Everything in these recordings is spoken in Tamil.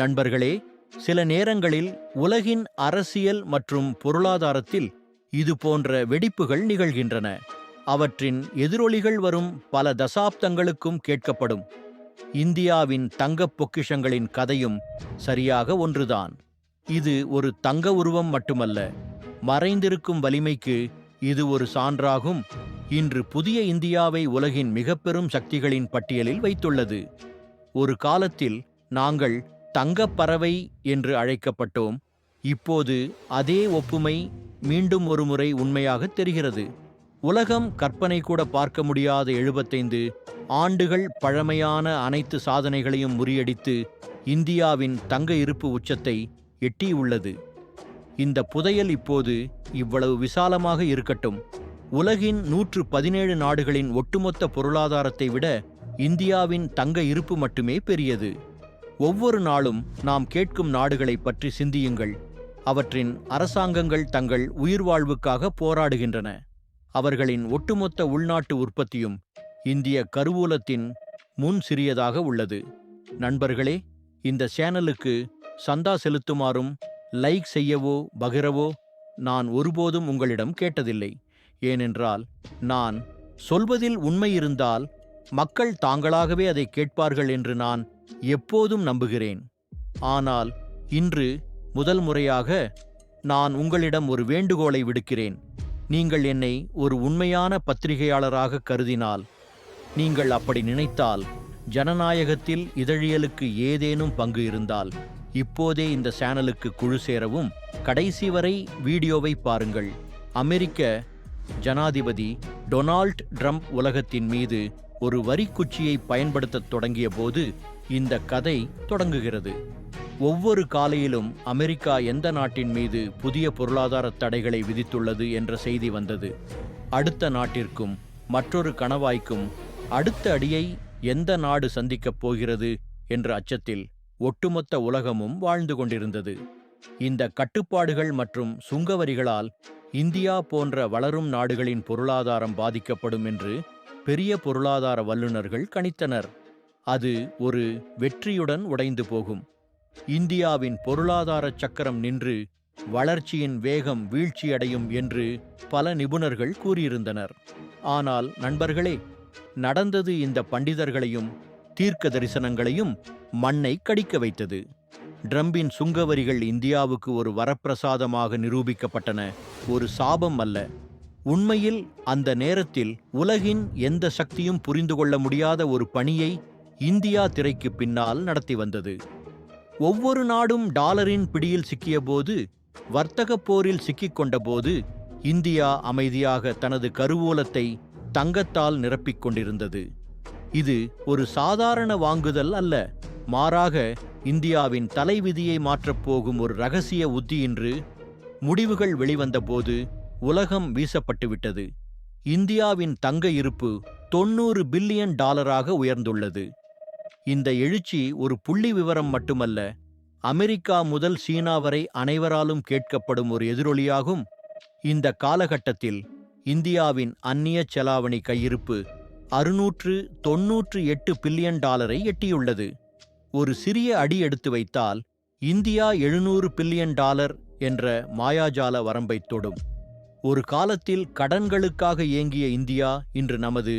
நண்பர்களே சில நேரங்களில் உலகின் அரசியல் மற்றும் பொருளாதாரத்தில் இது போன்ற வெடிப்புகள் நிகழ்கின்றன. அவற்றின் எதிரொலிகள் வரும் பல தசாப்தங்களுக்கும் கேட்கப்படும். இந்தியாவின் தங்கப் பொக்கிஷங்களின் கதையும் சரியாக ஒன்றுதான். இது ஒரு தங்க உருவம் மட்டுமல்ல மறைந்திருக்கும் வலிமைக்கு இது ஒரு சான்றாகும். இன்று புதிய இந்தியாவை உலகின் மிகப்பெரும் சக்திகளின் பட்டியலில் வைத்துள்ளது. ஒரு காலத்தில் நாங்கள் தங்கப்பறவை என்று அழைக்கப்பட்டோம். இப்போது அதே ஒப்புமை மீண்டும் ஒருமுறை உண்மையாக தெரிகிறது. உலகம் கற்பனை கூட பார்க்க முடியாத எழுபத்தைந்து ஆண்டுகள் பழமையான அனைத்து சாதனைகளையும் முறியடித்து இந்தியாவின் தங்க இருப்பு உச்சத்தை எட்டியுள்ளது. இந்த புதையல் இப்போது இவ்வளவு விசாலமாக இருக்கட்டும். உலகின் நூற்று பதினேழு நாடுகளின் ஒட்டுமொத்த பொருளாதாரத்தை விட இந்தியாவின் தங்க இருப்பு மட்டுமே பெரியது. ஒவ்வொரு நாளும் நாம் கேட்கும் நாடுகளைப் பற்றி சிந்தியுங்கள். அவற்றின் அரசாங்கங்கள் தங்கள் உயிர் வாழ்வுக்காக போராடுகின்றன. அவர்களின் ஒட்டுமொத்த உள்நாட்டு உற்பத்தியும் இந்திய கருவூலத்தின் முன் சிறியதாக உள்ளது. நண்பர்களே இந்த சேனலுக்கு சந்தா செலுத்துமாறும் லைக் செய்யவோ பகிரவோ நான் ஒருபோதும் உங்களிடம் கேட்டதில்லை. ஏனென்றால் நான் சொல்வதில் உண்மை இருந்தால் மக்கள் தாங்களாகவே அதை கேட்பார்கள் என்று நான் எப்போதும் நம்புகிறேன். ஆனால் இன்று முதல் முறையாக நான் உங்களிடம் ஒரு வேண்டுகோளை விடுக்கிறேன். நீங்கள் என்னை ஒரு உண்மையான பத்திரிகையாளராக கருதினால் நீங்கள் அப்படி நினைத்தால் ஜனநாயகத்தில் இதழியலுக்கு ஏதேனும் பங்கு இருந்தால் இப்போதே இந்த சேனலுக்கு குழு சேரவும் கடைசி வரை வீடியோவை பாருங்கள். அமெரிக்க ஜனாதிபதி டொனால்ட் ட்ரம்ப் உலகத்தின் மீது ஒரு வரிக்குச்சியை பயன்படுத்தத் தொடங்கிய போது இந்த கதை தொடங்குகிறது. ஒவ்வொரு காலையிலும் அமெரிக்கா எந்த நாட்டின் மீது புதிய பொருளாதார தடைகளை விதித்துள்ளது என்ற செய்தி வந்தது. அடுத்த நாட்டிற்கும் மற்றொரு கணவாய்க்கும் அடுத்த அடியை எந்த நாடு சந்திக்கப் போகிறது என்ற அச்சத்தில் ஒட்டுமொத்த உலகமும் வாழ்ந்து கொண்டிருந்தது. இந்த கட்டுப்பாடுகள் மற்றும் சுங்கவரிகளால் இந்தியா போன்ற வளரும் நாடுகளின் பொருளாதாரம் பாதிக்கப்படும் என்று பெரிய பொருளாதார வல்லுநர்கள் கணித்தனர். அது ஒரு வெற்றியுடன் உடைந்து போகும். இந்தியாவின் பொருளாதார சக்கரம் நின்று வளர்ச்சியின் வேகம் வீழ்ச்சியடையும் என்று பல நிபுணர்கள் கூறியிருந்தனர். ஆனால் நண்பர்களே நடந்தது இந்த பண்டிதர்களையும் தீர்க்க தரிசனங்களையும் மண்ணை கடிக்க வைத்தது. ட்ரம்பின் சுங்கவரிகள் இந்தியாவுக்கு ஒரு வரப்பிரசாதமாக நிரூபிக்கப்பட்டன. ஒரு சாபம் அல்ல. உண்மையில் அந்த நேரத்தில் உலகின் எந்த சக்தியும் புரிந்து கொள்ள முடியாத ஒரு பணியை இந்தியா திரைக்கு பின்னால் நடத்தி வந்தது. ஒவ்வொரு நாடும் டாலரின் பிடியில் சிக்கியபோது வர்த்தகப் போரில் சிக்கிக்கொண்டபோது இந்தியா அமைதியாக தனது கருவூலத்தை தங்கத்தால் நிரப்பிக் கொண்டிருந்தது. இது ஒரு சாதாரண வாங்குதல் அல்ல மாறாக இந்தியாவின் தலைவிதியை மாற்றப் போகும் ஒரு ரகசிய உத்தி என்று முடிவுகள் வெளிவந்தபோது உலகம் வீசப்பட்டுவிட்டது. இந்தியாவின் தங்க இருப்பு தொண்ணூறு பில்லியன் டாலராக உயர்ந்துள்ளது. இந்த எழுச்சி ஒரு புள்ளி விவரம் மட்டுமல்ல அமெரிக்கா முதல் சீனா வரை அனைவராலும் கேட்கப்படும் ஒரு எதிரொலியாகும். இந்த காலகட்டத்தில் இந்தியாவின் அந்நிய செலாவணி கையிருப்பு அறுநூற்று தொன்னூற்று எட்டு பில்லியன் டாலரை எட்டியுள்ளது. ஒரு சிறிய அடி எடுத்து வைத்தால் இந்தியா எழுநூறு பில்லியன் டாலர் என்ற மாயாஜால வரம்பைத் தொடும். ஒரு காலத்தில் கடன்களுக்காக ஏங்கிய இந்தியா இன்று நமது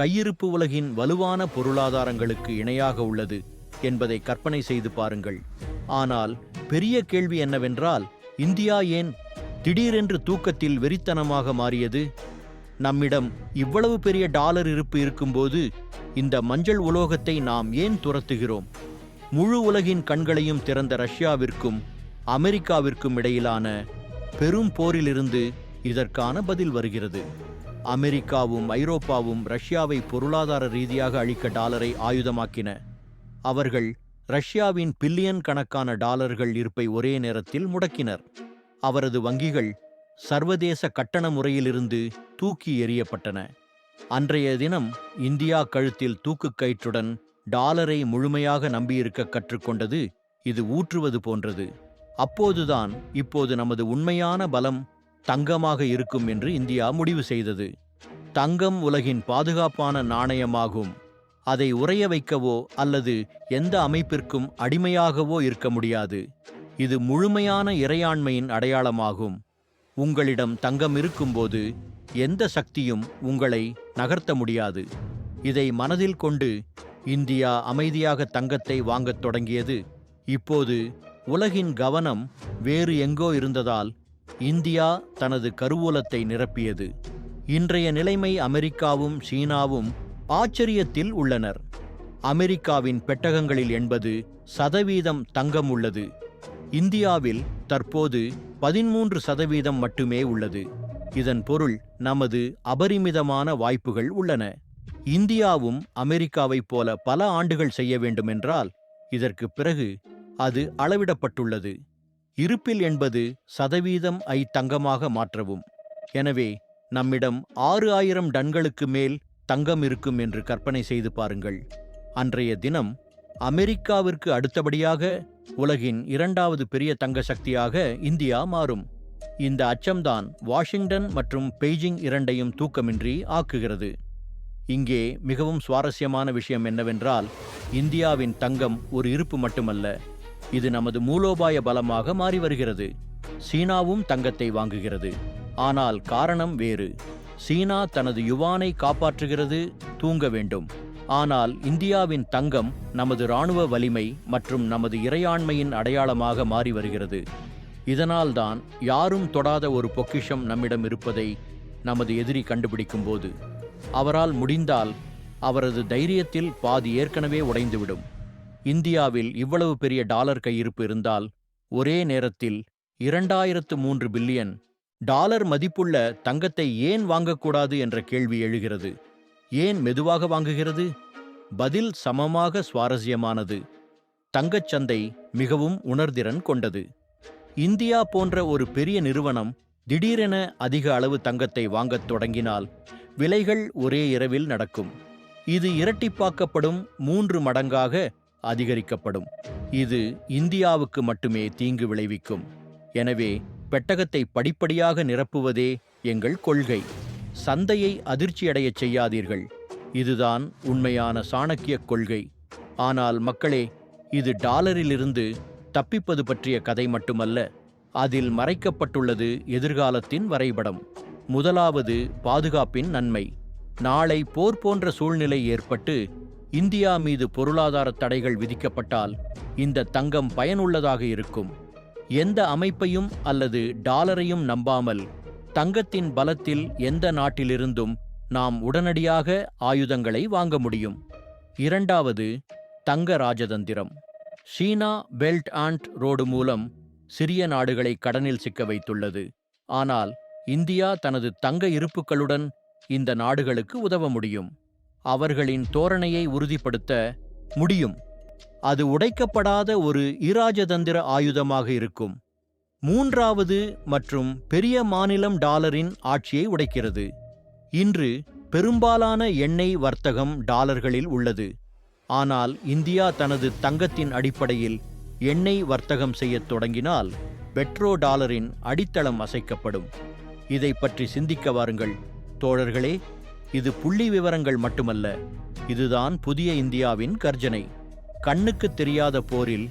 கையிருப்பு உலகின் வலுவான பொருளாதாரங்களுக்கு இணையாக உள்ளது என்பதை கற்பனை செய்து பாருங்கள். ஆனால் பெரிய கேள்வி என்னவென்றால் இந்தியா ஏன் திடீரென்று தூக்கத்தில் வெறித்தனமாக மாறியது? நம்மிடம் இவ்வளவு பெரிய டாலர் இருப்பு இருக்கும்போது இந்த மஞ்சள் உலோகத்தை நாம் ஏன் துரத்துகிறோம்? முழு உலகின் கண்களையும் திறந்த ரஷ்யாவிற்கும் அமெரிக்காவிற்கும் இடையிலான பெரும் போரிலிருந்து இதற்கான பதில் வருகிறது. அமெரிக்காவும் ஐரோப்பாவும் ரஷ்யாவை பொருளாதார ரீதியாக அழிக்க டாலரை ஆயுதமாக்கின. அவர்கள் ரஷ்யாவின் பில்லியன் கணக்கான டாலர்கள் இருப்பை ஒரே நேரத்தில் முடக்கினர். அவரது வங்கிகள் சர்வதேச கட்டண முறையிலிருந்து தூக்கி எறியப்பட்டன. அன்றைய தினம் இந்தியா கழுத்தில் தூக்குக் கயிற்றுடன் டாலரை முழுமையாக நம்பியிருக்க கற்றுக்கொண்டது இது ஊற்றுவது போன்றது. அப்போதுதான் இப்போது நமது உண்மையான பலம் தங்கமாக இருக்கும் என்று இந்தியா முடிவு செய்தது. தங்கம் உலகின் பாதுகாப்பான நாணயமாகும். அதை உறைய வைக்கவோ அல்லது எந்த அமைப்பிற்கும் அடிமையாகவோ இருக்க முடியாது. இது முழுமையான இறையாண்மையின் அடையாளமாகும். உங்களிடம் தங்கம் இருக்கும்போது எந்த சக்தியும் உங்களை நகர்த்த முடியாது. இதை மனதில் கொண்டு இந்தியா அமைதியாக தங்கத்தை வாங்கத் தொடங்கியது. இப்போது உலகின் கவனம் வேறு எங்கோ இருந்ததால் இந்தியா தனது கருவூலத்தை நிரப்பியது. இன்றைய நிலைமை அமெரிக்காவும் சீனாவும் ஆச்சரியத்தில் உள்ளனர். அமெரிக்காவின் பெட்டகங்களில் எண்பது சதவீதம் தங்கம் உள்ளது இந்தியாவில் தற்போது பதிமூன்று சதவீதம் மட்டுமே உள்ளது. இதன் பொருள் நமது அபரிமிதமான வாய்ப்புகள் உள்ளன. இந்தியாவும் அமெரிக்காவைப் போல பல ஆண்டுகள் செய்ய வேண்டுமென்றால் இதற்கு பிறகு அது அளவிடப்பட்டுள்ளது. இருப்பில் என்பது சதவீதம் ஐ தங்கமாக மாற்றவும். எனவே நம்மிடம் ஆறு ஆயிரம் டன்களுக்கு மேல் தங்கம் இருக்கும் என்று கற்பனை செய்து பாருங்கள். அன்றைய தினம் அமெரிக்காவிற்கு அடுத்தபடியாக உலகின் இரண்டாவது பெரிய தங்க சக்தியாக இந்தியா மாறும். இந்த அச்சம்தான் வாஷிங்டன் மற்றும் பெய்ஜிங் இரண்டையும் தூக்கமின்றி ஆக்குகிறது. இங்கே மிகவும் சுவாரஸ்யமான விஷயம் என்னவென்றால் இந்தியாவின் தங்கம் ஒரு இருப்பு மட்டுமல்ல. இது நமது மூலோபாய பலமாக மாறி வருகிறது. சீனாவும் தங்கத்தை வாங்குகிறது. ஆனால் காரணம் வேறு. சீனா தனது யுவானை காப்பாற்றுகிறது தூங்க வேண்டும். ஆனால் இந்தியாவின் தங்கம் நமது இராணுவ வலிமை மற்றும் நமது இறையாண்மையின் அடையாளமாக மாறி வருகிறது. இதனால்தான் யாரும் தொடாத ஒரு பொக்கிஷம் நம்மிடம் இருப்பதை நமது எதிரி கண்டுபிடிக்கும் போது அவரால் முடிந்தால் அவரது தைரியத்தில் பாதி ஏற்கனவே உடைந்துவிடும். இந்தியாவில் இவ்வளவு பெரிய டாலர் கையிருப்பு இருந்தால் ஒரே நேரத்தில் இரண்டாயிரத்து மூன்று பில்லியன் டாலர் மதிப்புள்ள தங்கத்தை ஏன் வாங்கக்கூடாது என்ற கேள்வி எழுகிறது. ஏன் மெதுவாக வாங்குகிறது? பதில் சமமாக சுவாரஸ்யமானது. தங்கச் சந்தை மிகவும் உணர்திறன் கொண்டது. இந்தியா போன்ற ஒரு பெரிய நிறுவனம் திடீரென அதிக அளவு தங்கத்தை வாங்கத் தொடங்கினால் விலைகள் ஒரே இரவில் நடக்கும். இது இரட்டிப்பாக்கப்படும் மூன்று மடங்காக அதிகரிக்கப்படும். இது இந்தியாவுக்கு மட்டுமே தீங்கு விளைவிக்கும். எனவே பெட்டகத்தை படிப்படியாக நிரப்புவதே எங்கள் கொள்கை. சந்தையை அதிர்ச்சியடையச் செய்யாதீர்கள். இதுதான் உண்மையான சாணக்கியக் கொள்கை. ஆனால் மக்களே இது டாலரிலிருந்து தப்பிப்பது பற்றிய கதை மட்டுமல்ல. அதில் மறைக்கப்பட்டுள்ளது எதிர்காலத்தின் வரைபடம். முதலாவது பாதுகாப்பின் நன்மை. நாளை போர் போன்ற சூழ்நிலை ஏற்பட்டு இந்தியா மீது பொருளாதார தடைகள் விதிக்கப்பட்டால் இந்த தங்கம் பயனுள்ளதாக இருக்கும். எந்த அமைப்பையும் அல்லது டாலரையும் நம்பாமல் தங்கத்தின் பலத்தில் எந்த நாட்டிலிருந்தும் நாம் உடனடியாக ஆயுதங்களை வாங்க முடியும். இரண்டாவது தங்க ராஜதந்திரம். சீனா பெல்ட் ஆண்ட் ரோடு மூலம் சிறிய நாடுகளை கடனில் சிக்க வைத்துள்ளது. ஆனால் இந்தியா தனது தங்க இருப்புக்களுடன் இந்த நாடுகளுக்கு உதவ முடியும். அவர்களின் தோரணையை உறுதிப்படுத்த முடியும். அது உடைக்கப்படாத ஒரு இராஜதந்திர ஆயுதமாக இருக்கும். மூன்றாவது மற்றும் பெரிய மாநிலம் டாலரின் ஆட்சியை உடைக்கிறது. இன்று பெரும்பாலான எண்ணெய் வர்த்தகம் டாலர்களில் உள்ளது. ஆனால் இந்தியா தனது தங்கத்தின் அடிப்படையில் எண்ணெய் வர்த்தகம் செய்யத் தொடங்கினால் பெட்ரோ டாலரின் அடித்தளம் அசைக்கப்படும். இதை பற்றி சிந்திக்க வாருங்கள். தோழர்களே இது புள்ளி விவரங்கள் மட்டுமல்ல இதுதான் புதிய இந்தியாவின் கர்ஜனை. கண்ணுக்கு தெரியாத போரில்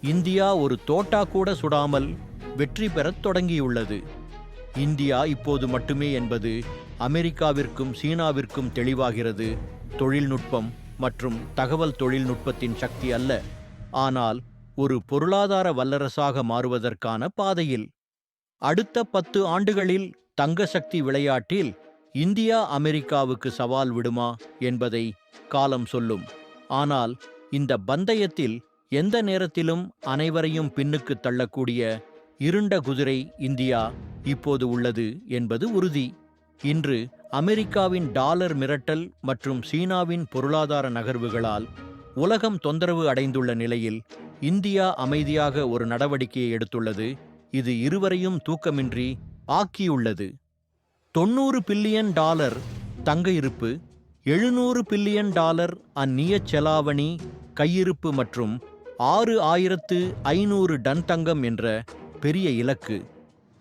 இந்தியா ஒரு தோட்டா கூட சுடாமல் வெற்றி பெறத் தொடங்கியுள்ளது. இந்தியா இப்போது மட்டுமே என்பது அமெரிக்காவிற்கும் சீனாவிற்கும் தெளிவாகிறது. தொழில்நுட்பம் மற்றும் தகவல் தொழில்நுட்பத்தின் சக்தி அல்ல ஆனால் ஒரு பொருளாதார வல்லரசாக மாறுவதற்கான பாதையில். அடுத்த பத்து ஆண்டுகளில் தங்க சக்தி விளையாட்டில் இந்தியா அமெரிக்காவுக்கு சவால் விடுமா என்பதை காலம் சொல்லும். ஆனால் இந்த பந்தயத்தில் எந்த நேரத்திலும் அனைவரையும் பின்னுக்கு தள்ளக்கூடிய இருண்ட குதிரை இந்தியா இப்போது உள்ளது என்பது உறுதி. இன்று அமெரிக்காவின் டாலர் மிரட்டல் மற்றும் சீனாவின் பொருளாதார நகர்வுகளால் உலகம் தொந்தரவு அடைந்துள்ள நிலையில் இந்தியா அமைதியாக ஒரு நடவடிக்கையை எடுத்துள்ளது. இது இருவரையும் தூக்கமின்றி ஆக்கியுள்ளது. தொண்ணூறு பில்லியன் டாலர் தங்க இருப்பு எழுநூறு பில்லியன் டாலர் அந்நிய செலாவணி கையிருப்பு மற்றும் ஆறு ஆயிரத்து ஐநூறு டன் தங்கம் என்ற பெரிய இலக்கு.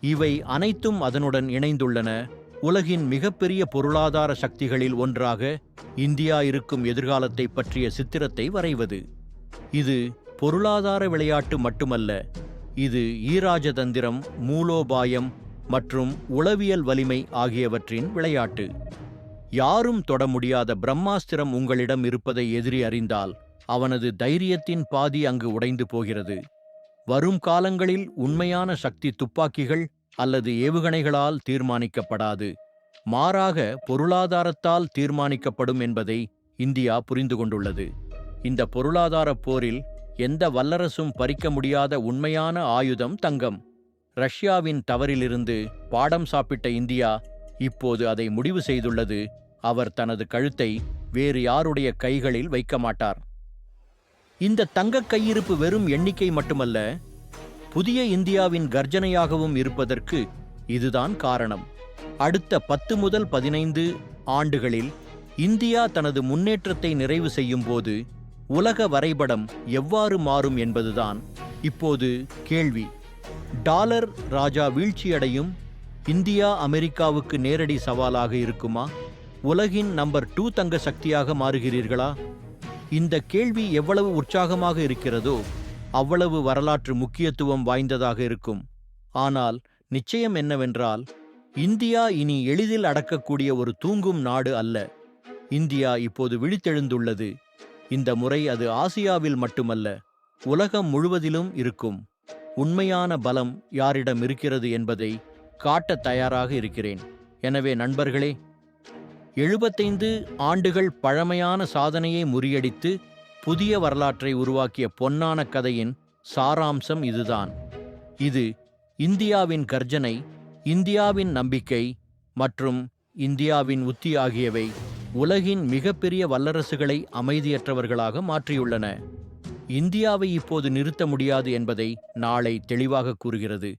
இவை அனைத்தும் அதனுடன் இணைந்துள்ளன. உலகின் மிகப்பெரிய பொருளாதார சக்திகளில் ஒன்றாக இந்தியா இருக்கும் எதிர்காலத்தை பற்றிய சித்திரத்தை வரைவது. இது பொருளாதார விளையாட்டு மட்டுமல்ல இது ஈராஜதந்திரம் மூலோபாயம் மற்றும் உளவியல் வலிமை ஆகியவற்றின் விளையாட்டு. யாரும் தொட முடியாத பிரம்மாஸ்திரம் உங்களிடம் இருப்பதை எதிரி அறிந்தால் அவனது தைரியத்தின் பாதி அங்கு உடைந்து போகிறது. வரும் காலங்களில் உண்மையான சக்தி துப்பாக்கிகள் அல்லது ஏவுகணைகளால் தீர்மானிக்கப்படாது. மாறாக பொருளாதாரத்தால் தீர்மானிக்கப்படும் என்பதை இந்தியா புரிந்து கொண்டுள்ளது. இந்த பொருளாதார போரில் எந்த வல்லரசும் பறிக்க முடியாத உண்மையான ஆயுதம் தங்கம். ரஷ்யாவின் தவறிலிருந்து பாடம் சாப்பிட்ட இந்தியா இப்போது அதை முடிவு செய்துள்ளது. அவர் தனது கழுத்தை வேறு யாருடைய கைகளில் வைக்க மாட்டார். இந்த தங்கக் கையிருப்பு வெறும் எண்ணிக்கை மட்டுமல்ல புதிய இந்தியாவின் கர்ஜனையாகவும் இருப்பதற்கு இதுதான் காரணம். அடுத்த பத்து முதல் பதினைந்து ஆண்டுகளில் இந்தியா தனது முன்னேற்றத்தை நிறைவு செய்யும் போது உலக வரைபடம் எவ்வாறு மாறும் என்பதுதான் இப்போது கேள்வி. டாலர் ராஜா வீழ்ச்சியடையும் இந்தியா அமெரிக்காவுக்கு நேரடி சவாலாக இருக்குமா? உலகின் நம்பர் டூ தங்க சக்தியாக மாறுகிறீர்களா? இந்த கேள்வி எவ்வளவு உற்சாகமாக இருக்கிறதோ அவ்வளவு வரலாற்று முக்கியத்துவம் வாய்ந்ததாக இருக்கும். ஆனால் நிச்சயம் என்னவென்றால் இந்தியா இனி எளிதில் அடக்கக்கூடிய ஒரு தூங்கும் நாடு அல்ல. இந்தியா இப்போது விழித்தெழுந்துள்ளது. இந்த முறை அது ஆசியாவில் மட்டுமல்ல உலகம் முழுவதிலும் இருக்கும். உண்மையான பலம் யாரிடம் இருக்கிறது என்பதை காட்டத் தயாராக இருக்கிறேன். எனவே நண்பர்களே எழுபத்தைந்து ஆண்டுகள் பழமையான சாதனையை முறியடித்து புதிய வரலாற்றை உருவாக்கிய பொன்னான கதையின் சாராம்சம் இதுதான். இது இந்தியாவின் கர்ஜனை இந்தியாவின் நம்பிக்கை மற்றும் இந்தியாவின் உத்தி ஆகியவை உலகின் மிகப்பெரிய வல்லரசுகளை அமைதியற்றவர்களாக மாற்றியுள்ளன. இந்தியாவை இப்போது நிறுத்த முடியாது என்பதை நாளை தெளிவாக கூறுகிறது.